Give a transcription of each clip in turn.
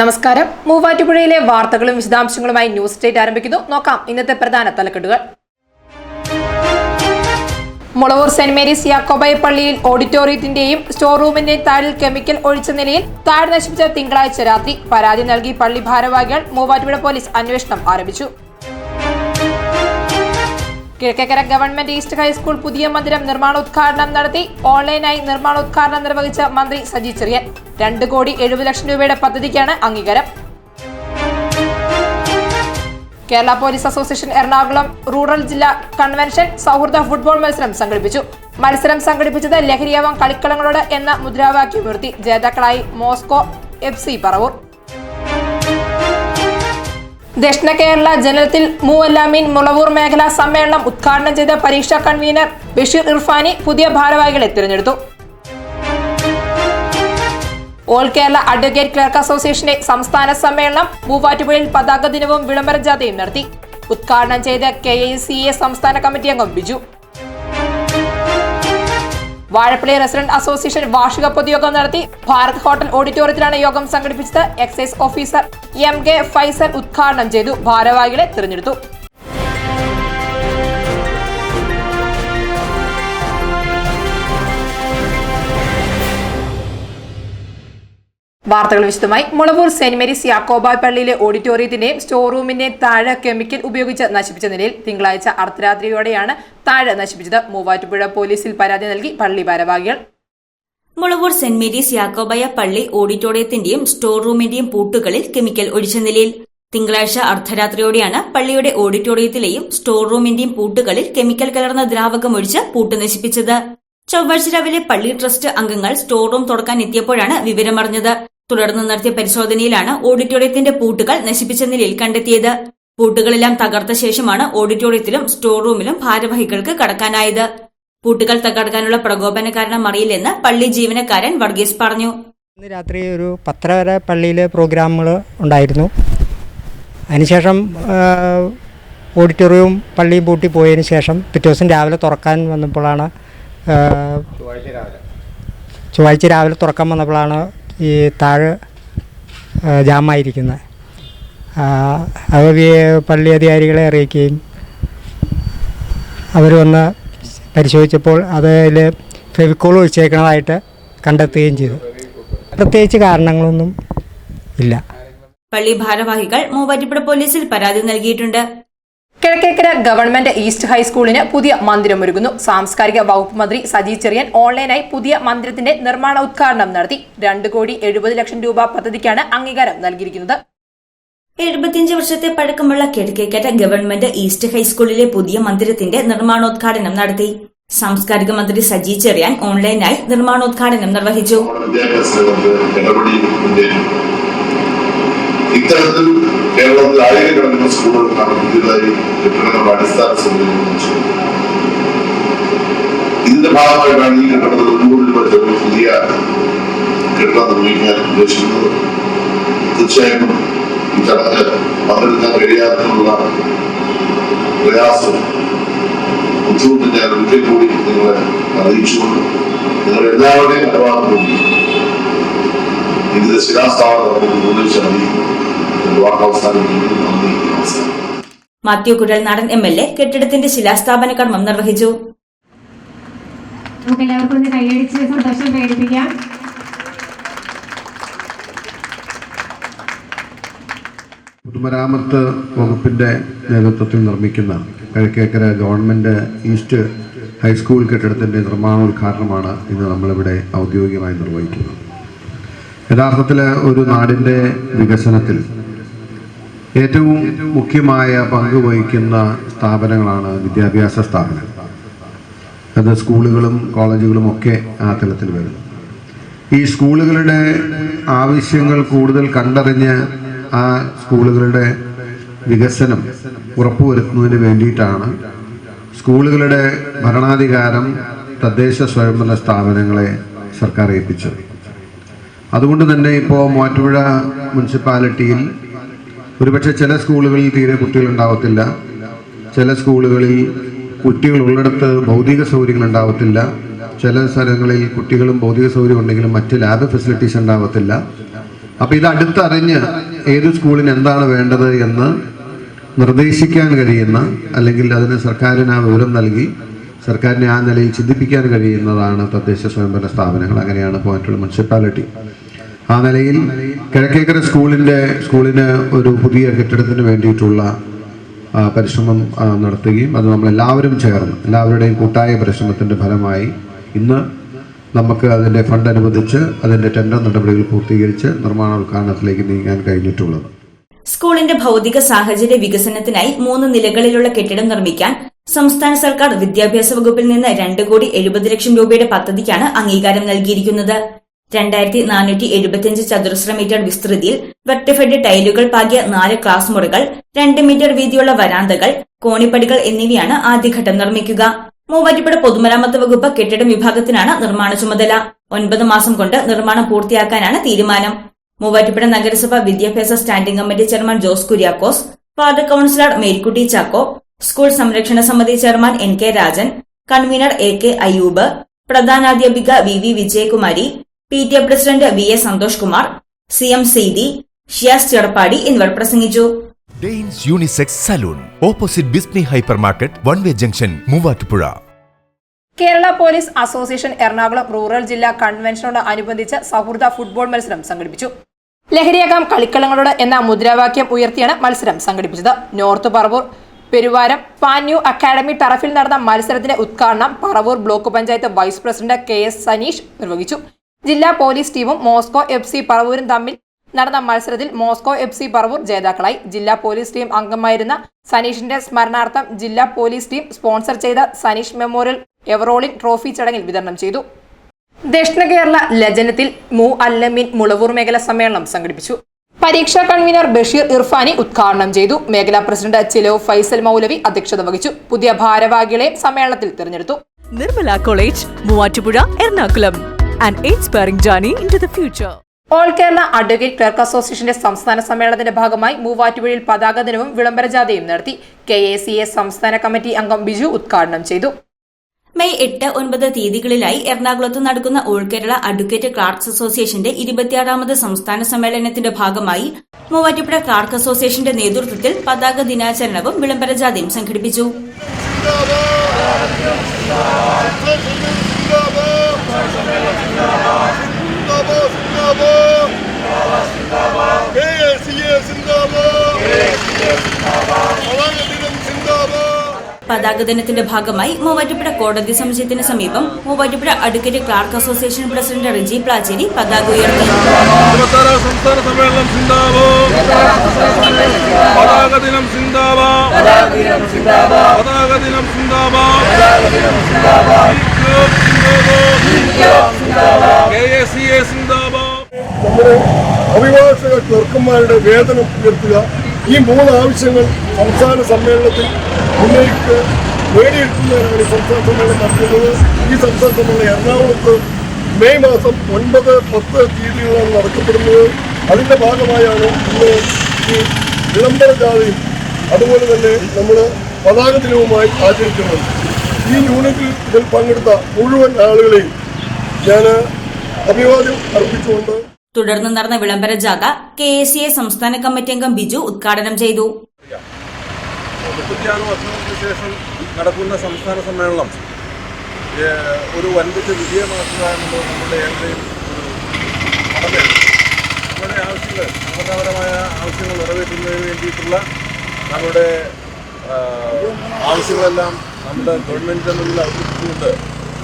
നമസ്കാരം. മൂവാറ്റുപുഴയിലെ വാർത്തകളും വിശദാംശങ്ങളുമായി ന്യൂസ് ഡേറ്റ് ആരംഭിക്കുന്നു. നോക്കാം ഇന്നത്തെ പ്രധാന തലക്കെട്ടുകൾ. മുളവൂർ സെന്റ് മേരീസ് യാക്കോബായ പള്ളിയിൽ ഓഡിറ്റോറിയത്തിന്റെയും സ്റ്റോർ റൂമിന്റെയും താഴിൽ കെമിക്കൽ ഒഴിച്ച നിലയിൽ താഴ് നശിപ്പിച്ച തിങ്കളാഴ്ച രാത്രി പരാതി നൽകി പള്ളി ഭാരവാഹികൾ മൂവാറ്റുപുഴ പോലീസ് അന്വേഷണം ആരംഭിച്ചു. കിഴക്കേക്കര ഗവൺമെന്റ് ഈസ്റ്റ് ഹൈസ്കൂൾ പുതിയ മന്ദിരം നിർമ്മാണോദ്ഘാടനം നടത്തി. ഓൺലൈനായി നിർമ്മാണോദ്ഘാടനം നിർവഹിച്ച മന്ത്രി സജി ചെറിയൻ. രണ്ട് കോടി എഴുപത് ലക്ഷം രൂപയുടെ പദ്ധതിക്കാണ് അംഗീകാരം. Kerala police association Ernakulam rural ജില്ലാ കൺവെൻഷൻ സൗഹൃദ ഫുട്ബോൾ മത്സരം സംഘടിപ്പിച്ചു. മത്സരം സംഘടിപ്പിച്ചത് ലഹരിയാവാം കളിക്കളങ്ങളോട് എന്ന മുദ്രാവാക്യം ഉയർത്തി. ജേതാക്കളായി മോസ്കോ എഫ് സി പറവൂർ. ദക്ഷിണ കേരള ജനലത്തിൽ മൂവല്ലാമീൻ മുളവൂർ മേഖലാ സമ്മേളനം ഉദ്ഘാടനം ചെയ്ത പരീക്ഷാ കൺവീനർ ബഷീർ ഇർഫാനി പുതിയ ഭാരവാഹികളെ തിരഞ്ഞെടുത്തു. ഓൾ കേരള അഡ്വക്കേറ്റ് ക്ലർക്ക് അസോസിയേഷന്റെ സംസ്ഥാന സമ്മേളനം മൂവാറ്റുപുഴയിൽ പതാക ദിനവും വിളംബര ജാഥയും നടത്തി. ഉദ്ഘാടനം ചെയ്ത കെ സംസ്ഥാന കമ്മിറ്റി അംഗം ബിജു. വാഴപ്പള്ളി റെസിഡന്റ് അസോസിയേഷൻ വാർഷിക പൊതുയോഗം നടത്തി ഭാരത് ഹോട്ടൽ ഓഡിറ്റോറിയത്തിലാണ് യോഗം സംഘടിപ്പിച്ചത്. Excise officer M K Faisal ഉദ്ഘാടനം ചെയ്തു. ഭാരവാഹികളെ തിരഞ്ഞെടുത്തു. വാർത്തകൾ വിശദമായി. മുളവൂർ സെന്റ് മേരീസ് യാക്കോബായ് പള്ളിയിലെ ഓഡിറ്റോറിയത്തിന്റെയും സ്റ്റോർ റൂമിന്റെയും താഴെ കെമിക്കൽ ഉപയോഗിച്ച് നശിപ്പിച്ച നിലയിൽ തിങ്കളാഴ്ച അർദ്ധരാത്രിയോടെയാണ് താഴെ നശിപ്പിച്ചത്. മൂവാറ്റുപുഴ പോലീസിൽ പരാതി നൽകി പള്ളി ഭാരവാഹികൾ. മുളവൂർ സെന്റ് മേരീസ് യാക്കോബായ പള്ളി ഓഡിറ്റോറിയത്തിന്റെയും സ്റ്റോർ റൂമിന്റെയും പൂട്ടുകളിൽ കെമിക്കൽ ഒഴിച്ച നിലയിൽ തിങ്കളാഴ്ച അർദ്ധരാത്രിയോടെയാണ് പള്ളിയുടെ ഓഡിറ്റോറിയത്തിലെയും സ്റ്റോർ റൂമിന്റെയും പൂട്ടുകളിൽ കെമിക്കൽ കലർന്ന ദ്രാവകം ഒഴിച്ച് പൂട്ട് നശിപ്പിച്ചത്. ചൊവ്വാഴ്ച രാവിലെ പള്ളി ട്രസ്റ്റ് അംഗങ്ങൾ സ്റ്റോർ റൂം തുറക്കാൻ എത്തിയപ്പോഴാണ് വിവരമറിഞ്ഞത്. തുടർന്ന് നടത്തിയ പരിശോധനയിലാണ് ഓഡിറ്റോറിയത്തിന്റെ പൂട്ടുകൾ നശിപ്പിച്ച നിലയിൽ കണ്ടെത്തിയത്. പൂട്ടുകളെല്ലാം തകർത്ത ശേഷമാണ് ഓഡിറ്റോറിയത്തിലും സ്റ്റോർ റൂമിലും ഭാരവാഹികൾക്ക് കടക്കാനായത്. പൂട്ടുകൾ തകർക്കാനുള്ള പ്രകോപന കാരണം അറിയില്ലെന്ന് പള്ളി ജീവനക്കാരൻ വർഗീസ് പറഞ്ഞു. ഇന്ന് രാത്രി ഒരു പത്തര വരെ പള്ളിയിൽ പ്രോഗ്രാമുകൾ ഉണ്ടായിരുന്നു. അതിനുശേഷം ഓഡിറ്റോറിയവും പള്ളിയും പൂട്ടി പോയതിന് ശേഷം പിറ്റേ ദിവസം രാവിലെ തുറക്കാൻ വന്നപ്പോഴാണ് ചൊവ്വാഴ്ച രാവിലെ തുറക്കാൻ വന്നപ്പോഴാണ് ഈ താഴെ ജാമായിരിക്കുന്നത് അത് പള്ളി അധികാരികളെ അറിയിക്കുകയും അവർ വന്ന് പരിശോധിച്ചപ്പോൾ അതിൽ ഫെവിക്കോൾ ഒഴിച്ചേക്കണതായിട്ട് കണ്ടെത്തുകയും ചെയ്തു. പ്രത്യേകിച്ച് കാരണങ്ങളൊന്നും ഇല്ല. പള്ളി ഭാരവാഹികൾ മൂവാറ്റുപുഴ പോലീസിൽ പരാതി നൽകിയിട്ടുണ്ട്. കിഴക്കേക്കര ഗവൺമെന്റ് ഈസ്റ്റ് ഹൈസ്കൂളിന് പുതിയ മന്ദിരം ഒരുങ്ങുന്നു സാംസ്കാരിക വകുപ്പ് മന്ത്രി സജി ചെറിയൻ ഓൺലൈനായി പുതിയ മന്ദിരത്തിന്റെ നിർമ്മാണ ഉദ്ഘാടനം നടത്തി. രണ്ട് കോടി എഴുപത് ലക്ഷം രൂപ പദ്ധതിക്കാണ് അംഗീകാരം നൽകിയിരിക്കുന്നത്. എഴുപത്തിയഞ്ച് വർഷത്തെ പഴക്കമുള്ള കിഴക്കേക്കര ഗവൺമെന്റ് ഈസ്റ്റ് ഹൈസ്കൂളിലെ പുതിയ മന്ദിരത്തിന്റെ നിർമ്മാണോദ്ഘാടനം നടത്തി. സാംസ്കാരിക മന്ത്രി സജി ചെറിയാൻ ഓൺലൈനായി നിർമ്മാണോദ്ഘാടനം നിർവഹിച്ചു. ഇത്തരത്തിൽ കേരളത്തിൽ ആയിരക്കണക്കിന് സ്കൂളുകൾക്കാണ് പുതിയതായി കെട്ടിടങ്ങളുടെ അടിസ്ഥാന സൗകര്യം നിർമ്മിച്ചത് ഇതിന്റെ ഭാഗമായിട്ടാണ് ഈ കെട്ടിടത്തിൽ ഒരു പറ്റുന്ന പുതിയ കെട്ടിടം നിർമ്മിക്കാൻ ഉദ്ദേശിക്കുന്നത്. തീർച്ചയായിട്ടും ഈ ചടങ്ങ് പങ്കെടുക്കാൻ കഴിയാത്തുള്ള പ്രയാസം ബുദ്ധിമുട്ട് ഞാൻ ഒരിക്കൽ കൂടി നിങ്ങളെ അറിയിച്ചുകൊണ്ട് നിങ്ങൾ എല്ലാവരുടെയും അനുവാദവും ഇതിന്റെ ശിലാസ്ഥാപനം നമുക്ക് നിർദ്ദേശിച്ച് അറിയിക്കുന്നു വാർത്ത അവസാനിപ്പിക്കുന്നു നന്ദി നമസ്കാരം Mathew Kuzhalnadan M L A കെട്ടിടത്തിന്റെ ശിലാസ്ഥാപന കർമ്മം നിർവഹിച്ചു. നമുക്ക് എല്ലാവർക്കും ഒന്ന് കൈയടിച്ച് സന്തോഷം പ്രകടിപ്പിക്കാം പൊതുമരാമത്ത് വകുപ്പിന്റെ നേതൃത്വത്തിൽ നിർമ്മിക്കുന്ന കിഴക്കേക്കര ഗവൺമെന്റ് ഈസ്റ്റ് ഹൈസ്കൂൾ കെട്ടിടത്തിന്റെ നിർമ്മാണോദ്ഘാടനമാണ് ഇന്ന് നമ്മളിവിടെ ഔദ്യോഗികമായി നിർവഹിക്കുന്നത്. യഥാർത്ഥത്തിൽ ഒരു നാടിന്റെ വികസനത്തിൽ ഏറ്റവും മുഖ്യമായ പങ്ക് വഹിക്കുന്ന സ്ഥാപനങ്ങളാണ് വിദ്യാഭ്യാസ സ്ഥാപനങ്ങൾ. അത് സ്കൂളുകളും കോളേജുകളും ഒക്കെ ആ തലത്തിൽ വരുന്നു ഈ സ്കൂളുകളുടെ ആവശ്യങ്ങൾ കൂടുതൽ കണ്ടറിഞ്ഞ് ആ സ്കൂളുകളുടെ വികസനം ഉറപ്പുവരുത്തുന്നതിന് വേണ്ടിയിട്ടാണ് സ്കൂളുകളുടെ ഭരണാധികാരം തദ്ദേശ സ്വയംഭരണ സ്ഥാപനങ്ങളെ സർക്കാർ ഏൽപ്പിച്ചത്. അതുകൊണ്ട് തന്നെ ഇപ്പോൾ മാറ്റുപുഴ മുനിസിപ്പാലിറ്റിയിൽ ഒരുപക്ഷെ ചില സ്കൂളുകളിൽ തീരെ കുട്ടികൾ ഉണ്ടാവത്തില്ല. ചില സ്കൂളുകളിൽ കുട്ടികൾ ഉള്ളിടത്ത് ഭൗതിക സൗകര്യങ്ങൾ ഉണ്ടാവത്തില്ല. ചില സ്ഥലങ്ങളിൽ കുട്ടികളും ഭൗതിക സൗകര്യം ഉണ്ടെങ്കിലും മറ്റ് ലാബ് ഫെസിലിറ്റീസ് ഉണ്ടാവത്തില്ല. അപ്പോൾ ഇത് അടുത്തറിഞ്ഞ് ഏത് സ്കൂളിന് എന്താണ് വേണ്ടത് എന്ന് നിർദ്ദേശിക്കാൻ കഴിയുന്ന അല്ലെങ്കിൽ അതിന് സർക്കാരിന് ആ വിവരം നൽകി സർക്കാരിനെ ആ നിലയിൽ ചിന്തിപ്പിക്കാൻ കഴിയുന്നതാണ് തദ്ദേശ സ്വയംഭരണ സ്ഥാപനങ്ങൾ. അങ്ങനെയാണ് പോയിന്റുള്ള മുനിസിപ്പാലിറ്റി ആ നിലയിൽ കിഴക്കേക്കര സ്കൂളിന്റെ സ്കൂളിന് ഒരു പുതിയ കെട്ടിടത്തിന് വേണ്ടിയിട്ടുള്ള പരിശ്രമം നടത്തുകയും അത് നമ്മളെല്ലാവരും ചേർന്ന് എല്ലാവരുടെയും കൂട്ടായ പരിശ്രമത്തിന്റെ ഫലമായി ഇന്ന് നമുക്ക് അതിന്റെ ഫണ്ട് അനുവദിച്ച് അതിന്റെ ടെൻഡർ നടപടികൾ പൂർത്തീകരിച്ച് നിർമ്മാണ ഉദ്ഘാടനത്തിലേക്ക് നീങ്ങാൻ കഴിഞ്ഞിട്ടുള്ളത്. സ്കൂളിന്റെ ഭൗതിക സാഹചര്യ വികസനത്തിനായി മൂന്ന് നിലകളിലുള്ള കെട്ടിടം നിർമ്മിക്കാൻ സംസ്ഥാന സർക്കാർ വിദ്യാഭ്യാസ വകുപ്പിൽ നിന്ന് രണ്ട് കോടി എഴുപത് ലക്ഷം രൂപയുടെ പദ്ധതിക്കാണ് അംഗീകാരം നൽകിയിരിക്കുന്നത്. രണ്ടായിരത്തി നാനൂറ്റി എഴുപത്തിയഞ്ച് ചതുരശ്ര മീറ്റർ വിസ്തൃതിയിൽ വെർട്ടിഫൈഡ് ടൈലുകൾ പാകിയ നാല് ക്ലാസ് മുറികൾ രണ്ട് മീറ്റർ വീതിയുള്ള വരാന്തകൾ കോണിപ്പടികൾ എന്നിവയാണ് ആദ്യഘട്ടം നിർമ്മിക്കുക. മൂവാറ്റുപുഴ പൊതുമരാമത്ത് വകുപ്പ് കെട്ടിടം വിഭാഗത്തിനാണ് നിർമ്മാണ ചുമതല. ഒൻപത് മാസം കൊണ്ട് നിർമ്മാണം പൂർത്തിയാക്കാനാണ് തീരുമാനം. മൂവാറ്റുപുഴ നഗരസഭ വിദ്യാഭ്യാസ standing committee chairman Jose Kuriakose ward councillor Marykutty Chacko school സംരക്ഷണ സമിതി chairman N K Rajan convener A K Ayyub പ്രധാനാധ്യാപിക V V Vijayakumari P T A president V A Santhosh Kumar C M Seethi Shiyas Cheruppadi എന്നിവർ പ്രസംഗിച്ചു. Danes unisex salon opposite Bismi hyper market one way junction Muvattupuzha. Kerala police association Ernakulam rural ജില്ലാ കൺവെൻഷനോട് അനുബന്ധിച്ച് സൗഹൃദ football മത്സരം സംഘടിപ്പിച്ചു. ലഹരിയാകാം കളിക്കളങ്ങളോട് എന്ന മുദ്രാവാക്യം ഉയർത്തിയാണ് മത്സരം സംഘടിപ്പിച്ചത്. നോർത്ത് പറവൂർ പെരുവാരം പാന്യൂ അക്കാദമി ടറഫിൽ നടന്ന മത്സരത്തിന്റെ ഉദ്ഘാടനം Paravur block panchayat vice president K S Saneesh നിർവഹിച്ചു. ജില്ലാ പോലീസ് ടീമും മോസ്കോ എഫ് സി പറവൂരും തമ്മിൽ നടന്ന മത്സരത്തിൽ മോസ്കോ എഫ് സി പറവൂർ ജേതാക്കളായി. ജില്ലാ പോലീസ് ടീം അംഗമായിരുന്ന സനീഷിന്റെ സ്മരണാർത്ഥം ജില്ലാ പോലീസ് ടീം സ്പോൺസർ ചെയ്ത സനീഷ് മെമ്മോറിയൽ എവറോളിൻ ട്രോഫി ചടങ്ങിൽ വിതരണം ചെയ്തു. ദക്ഷിണ കേരള ലജനത്തിൽ മു അല്ലമീൻ മുളവൂർ മേഖല സമ്മേളനം സംഘടിപ്പിച്ചു. പരീക്ഷാ കൺവീനർ ബഷീർ ഇർഫാനി ഉദ്ഘാടനം ചെയ്തു. മേഖലാ പ്രസിഡന്റ് ചിലോ ഫൈസൽ മൗലവി അധ്യക്ഷത വഹിച്ചു. പുതിയ ഭാരവാഹികളെ സമ്മേളനത്തിൽ തിരഞ്ഞെടുത്തു. Nirmala college Muvattupuzha Muatupura, Inspiring journey into the future. All Kerala advocate clerk അസോസിയേഷന്റെ സംസ്ഥാന സമ്മേളനത്തിന്റെ ഭാഗമായി മൂവാറ്റുപുഴയിൽ പതാക ദിനവും വിളംബര ജാഥയും നടത്തി. കെ എ സി എ സംസ്ഥാന കമ്മിറ്റി അംഗം ബിജു ഉദ്ഘാടനം ചെയ്തു. മെയ് എട്ട് ഒൻപത് തീയതികളിലായി എറണാകുളത്ത് നടക്കുന്ന ഓൾ കേരള അഡ്വക്കേറ്റ് ക്ലാർക്സ് അസോസിയേഷന്റെ ഇരുപത്തിയാറാമത് സംസ്ഥാന സമ്മേളനത്തിന്റെ ഭാഗമായി മൂവാറ്റുപുഴ ക്ലാർക്ക് അസോസിയേഷന്റെ നേതൃത്വത്തിൽ പതാക ദിനാചരണവും വിളംബര ജാഥയും സംഘടിപ്പിച്ചു. പതാക ദിനത്തിന്റെ ഭാഗമായി മൂവാറ്റുപുഴ കോടതി സമുച്ചയത്തിന് സമീപം Muvattupuzha advocate clerk association president Riji Placheri പതാക ഉയർത്തി. സംസ്ഥാന സമ്മേളനം നമ്മുടെ അഭിഭാഷക ക്ലർക്കന്മാരുടെ വേതനം ഉയർത്തുക. ഈ മൂന്ന് ആവശ്യങ്ങൾ സംസ്ഥാന സമ്മേളനത്തിൽ ഉന്നയിക്ക് നേടിയെടുക്കുന്നതിനാണ് ഈ സംസ്ഥാന സമ്മേളനം നടത്തുന്നത്. ഈ സംസ്ഥാന സമ്മേളനം എറണാകുളത്ത് മെയ് മാസം ഒൻപത് പത്ത് തീയതികളാണ് നടത്തപ്പെടുന്നത്. അതിന്റെ ഭാഗമായാണ് ഇന്ന് ഈ വിളംബര ജാഥയും അതുപോലെ തന്നെ നമ്മൾ പതാക ദിനവുമായി ആചരിക്കുന്നത്. ഈ യൂണിറ്റിൽ ഇതിൽ പങ്കെടുത്ത മുഴുവൻ ആളുകളെയും ഞാൻ അഭിവാദ്യം അർപ്പിച്ചുകൊണ്ട് തുടർന്ന് നടന്ന വിളംബര ജാഥ കെ എ സി എ സംസ്ഥാന കമ്മിറ്റി അംഗം ബിജു ഉദ്ഘാടനം ചെയ്തു. മുപ്പത്തിയാറ് വർഷങ്ങൾക്ക് ശേഷം നടക്കുന്ന സംസ്ഥാന സമ്മേളനം ഒരു വൻപിച്ച വിജയമാക്കുക എന്നുള്ളത് നമ്മുടെ ഏവരുടെയും നമ്മുടെ ആവശ്യങ്ങൾ സംഘടനാപരമായ ആവശ്യങ്ങൾ നിറവേറ്റുന്നതിന് വേണ്ടിയിട്ടുള്ള നമ്മുടെ ആവശ്യങ്ങളെല്ലാം നമ്മുടെ ഗവൺമെന്റ് മുന്നിൽ അവതരിപ്പിച്ചുകൊണ്ട്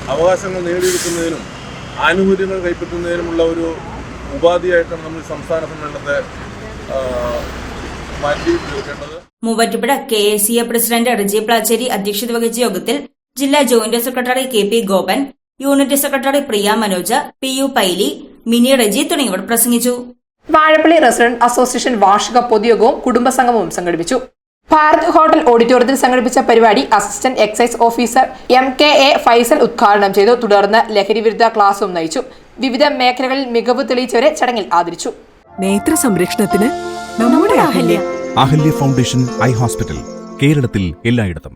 അവകാശങ്ങൾ നേടിയെടുക്കുന്നതിനും ആനുകൂല്യങ്ങൾ കൈപ്പറ്റുന്നതിനുമുള്ള ഒരു ഉപാധിയായിട്ടാണ് നമ്മൾ സംസ്ഥാന സമ്മേളനത്തെ മാറ്റി തീർക്കേണ്ടത് Muvattupuzha K A C A president Riji Placheri അധ്യക്ഷത വഹിച്ച യോഗത്തിൽ ജില്ലാ joint secretary K P Gopan unit secretary Priya Manoj P U Paily Mini Reji തുടങ്ങിയവർ പ്രസംഗിച്ചു. വാഴപ്പള്ളി റെസിഡന്റ് അസോസിയേഷൻ വാർഷിക പൊതുയോഗവും കുടുംബസംഗമവും സംഘടിപ്പിച്ചു. ഭാരത് ഹോട്ടൽ ഓഡിറ്റോറിയത്തിൽ സംഘടിപ്പിച്ച പരിപാടി assistant excise officer M K A Faisal ഉദ്ഘാടനം ചെയ്തു. തുടർന്ന് ലഹരി വിരുദ്ധ ക്ലാസും നയിച്ചു. വിവിധ മേഖലകളിൽ മികവ് തെളിയിച്ചവരെ ചടങ്ങിൽ ആദരിച്ചു. നേത്ര സംരക്ഷണത്തിന് നമ്മുടെ Ahalya. Ahalya foundation eye hospital കേരളത്തിൽ എല്ലായിടത്തും.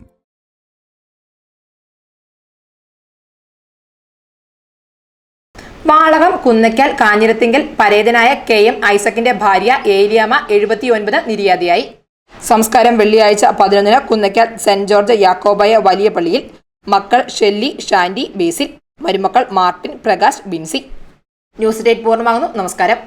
വാളകം കുന്നയ്ക്കൽ കാഞ്ഞിരത്തിങ്കൽ പരേതനായ കെ എം ഐസക്കിന്റെ ഭാര്യ ഏലിയാമ എഴുപത്തിയൊൻപത് നിര്യാതയായി. സംസ്കാരം വെള്ളിയാഴ്ച പതിനൊന്നിന് കുന്നയ്ക്കൽ സെന്റ് ജോർജ് യാക്കോബായ വലിയ പള്ളിയിൽ മക്കൾ ഷെല്ലി ഷാൻഡി ബേസിൽ മരുമക്കൾ Martin Prakash Binsy. News date പൂർണമാകുന്നു. നമസ്കാരം.